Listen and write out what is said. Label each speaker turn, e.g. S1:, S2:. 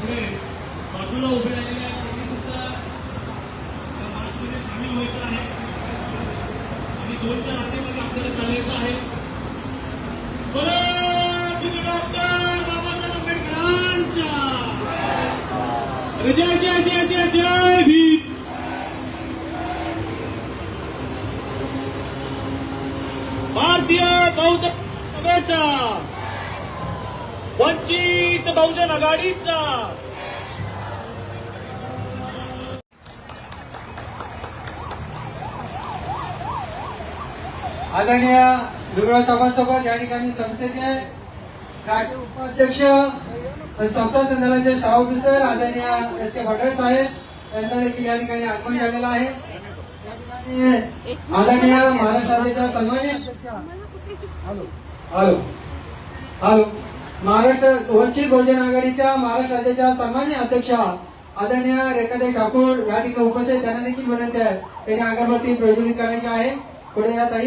S1: पुढे बाजूला उभे राहिलेले आहेत त्यांनी सुद्धा मार्चमध्ये सामील व्हायचं आहे. आणि दोनच्या रात्रीमध्ये आपल्याला चालायचं आहे. जय जय जय जय जय भीम. भारतीय बौद्ध सभेचा वंचित बहुजन आघाडीचा.
S2: आदरणीय विभाग सभासोबत या ठिकाणी संस्थेचे राज्य उपाध्यक्ष आणि संस्था संघाचे स्टाफ ऑफिसर आदरणीय एस के भटरे साहेब यांचा देखील या ठिकाणी आगमन झालेला आहे. या ठिकाणी आदरणीय महाराष्ट्र राज्याच्या सन्मानित hello. Hello. Hello. Maharashtra Vanchit Bahujan आघाडीच्या महाराष्ट्र राज्याच्या सामान्य अध्यक्षा आदरणीय रेखाताई ठाकूर या ठिकाणी उपस्थित त्यांना देखील विनंती आहे. त्यांनी अगरबत्ती प्रज्वलित करायची आहे. पुढे या ताई.